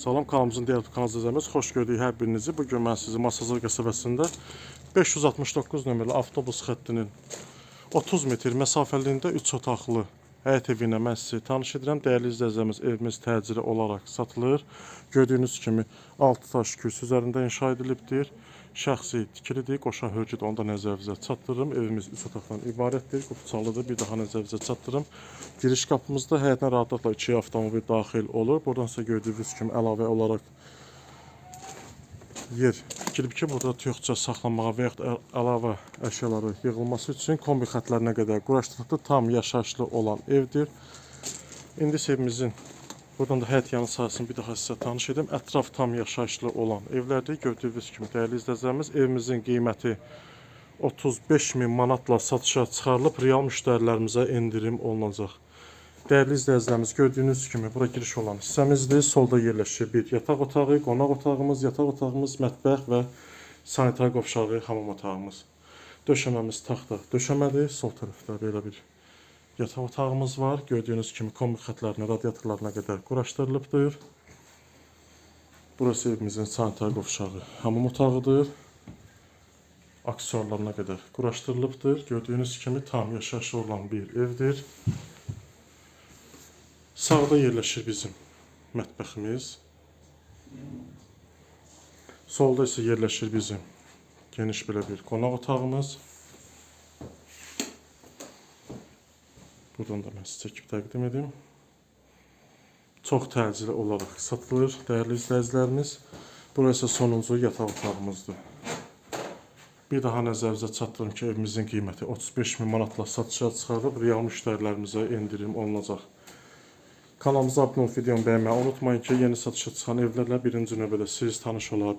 Salam kanalımızın diğer kanal izləyicilərimiz xoş gördük hər birinizi. Bu gün mən sizi Masazır qəsəbəsində 569 nömrəli avtobus xəttinin 30 metr məsafəliyində 3 otaqlı həyət evi ilə mən sizi tanış edirəm. Dəyərli izləyicilərimiz, evimiz təcili olaraq satılır. Gördüyünüz kimi 6 daş kürsü üzərində inşa edilibdir. Şəxsi tikilidir, qoşa hörgüd onda nəzərinizə çatdırırım. Evimiz 3 otaqdan ibarətdir, qupçalıdır. Bir daha nəzərinizə çatdırırım. Giriş qapımızda həyətinə rahatlıqla 2 avtomobil daxil olur. Buradan sizə gördüyünüz kimi əlavə olaraq yer tikilib ki, burada tüyüqçə saxlamağa və yaxud əl- əlavə əşyaları yığılması üçün kombi xətlərinə qədər quraşdırılıbdır. Tam yaşayışlı olan evdir. İndi isə evimizin buradan da həyət yanı sahəsini bir daha sizə tanış edim. Ətraf tam yaşayışlı olan evlərdir. Gördüyünüz kimi dəyərli izləyicilərimiz, evimizin qiyməti 35 min manatla satışa çıxarılıb real müştərilərimizə endirim olunacaq. Dəyərli izləyicilərimiz, gördüyünüz kimi bura giriş olan hissəmizdir. Solda yerləşir bir yataq otağı, qonaq otağımız, yataq otağımız, mətbəx və sanitar qovşağı, hamam otağımız. Döşəməmiz taxta döşəmədir. Sol tərəfdə belə bir yataq otağımız var. Gördüyünüz kimi kombi xətlərinə, radiatorlarına qədər quraşdırılıbdır. Burası evimizin sanitar qovşağı, hamam otağıdır. Aksesuarlarına qədər quraşdırılıbdır. Gördüyünüz kimi tam yaşayışlı olan bir evdir. Sağda yerləşir bizim mətbəximiz. Solda isə yerləşir bizim geniş bir qonaq otağımız. Buradan da mən sizə çəkib təqdim edim. Çox təcili olaraq satılır, dəyərli izləyicilərimiz. Burası sonuncu yataq otağımızdır. Bir daha nəzərinizə çatdırım ki, evimizin qiyməti 35 min manatla satışa çıxarıb real müştərilərimizə endirim olunacaq. Kanalımıza abunə olub videomu bəyənməyi unutmayın ki, yeni satışa çıxan evlərlə birinci növbədə siz tanış ola.